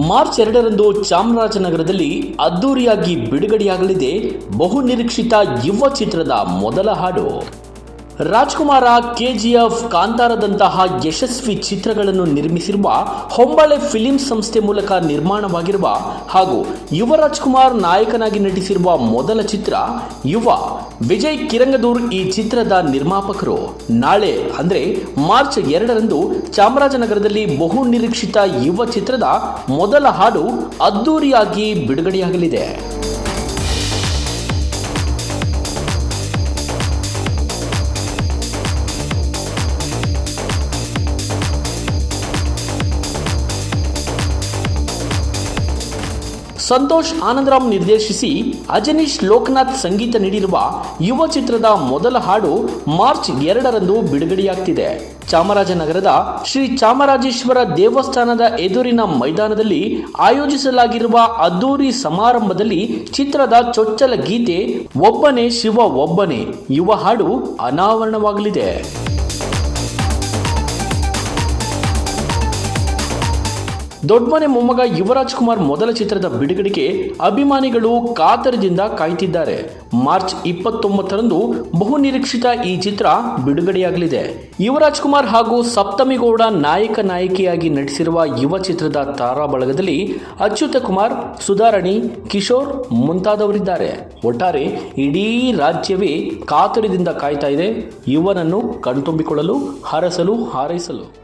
March ಎರಡರಂದು ಚಾಮರಾಜನಗರದಲ್ಲಿ ಅದ್ದೂರಿಯಾಗಿ ಬಿಡುಗಡೆಯಾಗಲಿದೆ ಬಹು ನಿರೀಕ್ಷಿತ ಯುವ ಚಿತ್ರದ ಮೊದಲ ಹಾಡು. ರಾಜ್ಕುಮಾರ ಕೆಜಿಎಫ್ ಕಾಂತಾರದಂತಹ ಯಶಸ್ವಿ ಚಿತ್ರಗಳನ್ನು ನಿರ್ಮಿಸಿರುವ ಹೊಂಬಳೆ ಫಿಲಿಂ ಸಂಸ್ಥೆ ಮೂಲಕ ನಿರ್ಮಾಣವಾಗಿರುವ ಹಾಗೂ ಯುವ ರಾಜ್ಕುಮಾರ್ ನಾಯಕನಾಗಿ ನಟಿಸಿರುವ ಮೊದಲ ಚಿತ್ರ ಯುವ ವಿಜಯ್ ಕಿರಂಗದೂರ್ ಈ ಚಿತ್ರದ ನಿರ್ಮಾಪಕರು. ನಾಳೆ ಅಂದರೆ ಮಾರ್ಚ್ ಎರಡರಂದು ಚಾಮರಾಜನಗರದಲ್ಲಿ ಬಹು ನಿರೀಕ್ಷಿತ ಯುವ ಚಿತ್ರದ ಮೊದಲ ಹಾಡು ಅದ್ದೂರಿಯಾಗಿ ಬಿಡುಗಡೆಯಾಗಲಿದೆ. ಸಂತೋಷ್ ಆನಂದರಾಮ್ ನಿರ್ದೇಶಿಸಿ ಅಜನೀಶ್ ಲೋಕನಾಥ್ ಸಂಗೀತ ನೀಡಿರುವ ಯುವ ಚಿತ್ರದ ಮೊದಲ ಹಾಡು ಮಾರ್ಚ್ ಎರಡರಂದು ಬಿಡುಗಡೆಯಾಗ್ತಿದೆ. ಚಾಮರಾಜನಗರದ ಶ್ರೀ ಚಾಮರಾಜೇಶ್ವರ ದೇವಸ್ಥಾನದ ಎದುರಿನ ಮೈದಾನದಲ್ಲಿ ಆಯೋಜಿಸಲಾಗಿರುವ ಅದ್ದೂರಿ ಸಮಾರಂಭದಲ್ಲಿ ಚಿತ್ರದ ಚೊಚ್ಚಲ ಗೀತೆ ಒಬ್ಬನೇ ಶಿವ ಒಬ್ಬನೇ. ಯುವ ಹಾಡು ಅನಾವರಣವಾಗಲಿದೆ. ದೊಡ್ಡಮನೆ ಮೊಮ್ಮಗ ಯುವರಾಜ್ ಕುಮಾರ್ ಮೊದಲ ಚಿತ್ರದ ಬಿಡುಗಡೆಗೆ ಅಭಿಮಾನಿಗಳು ಕಾತರದಿಂದ ಕಾಯ್ತಿದ್ದಾರೆ. ಮಾರ್ಚ್ ಇಪ್ಪತ್ತೊಂಬತ್ತರಂದು ಬಹು ನಿರೀಕ್ಷಿತ ಈ ಚಿತ್ರ ಬಿಡುಗಡೆಯಾಗಲಿದೆ. ಯುವರಾಜ್ ಕುಮಾರ್ ಹಾಗೂ ಸಪ್ತಮಿಗೌಡ ನಾಯಕ ನಾಯಕಿಯಾಗಿ ನಟಿಸಿರುವ ಯುವ ಚಿತ್ರದ ತಾರಾ ಬಳಗದಲ್ಲಿ ಅಚ್ಯುತ ಕುಮಾರ್, ಸುಧಾರಣಿ, ಕಿಶೋರ್ ಮುಂತಾದವರಿದ್ದಾರೆ. ಒಟ್ಟಾರೆ ಇಡೀ ರಾಜ್ಯವೇ ಕಾತರದಿಂದ ಕಾಯ್ತಾ ಇದೆ. ಯುವನನ್ನು ಕಣ್ತುಂಬಿಕೊಳ್ಳಲು, ಹರಸಲು, ಹಾರೈಸಲು.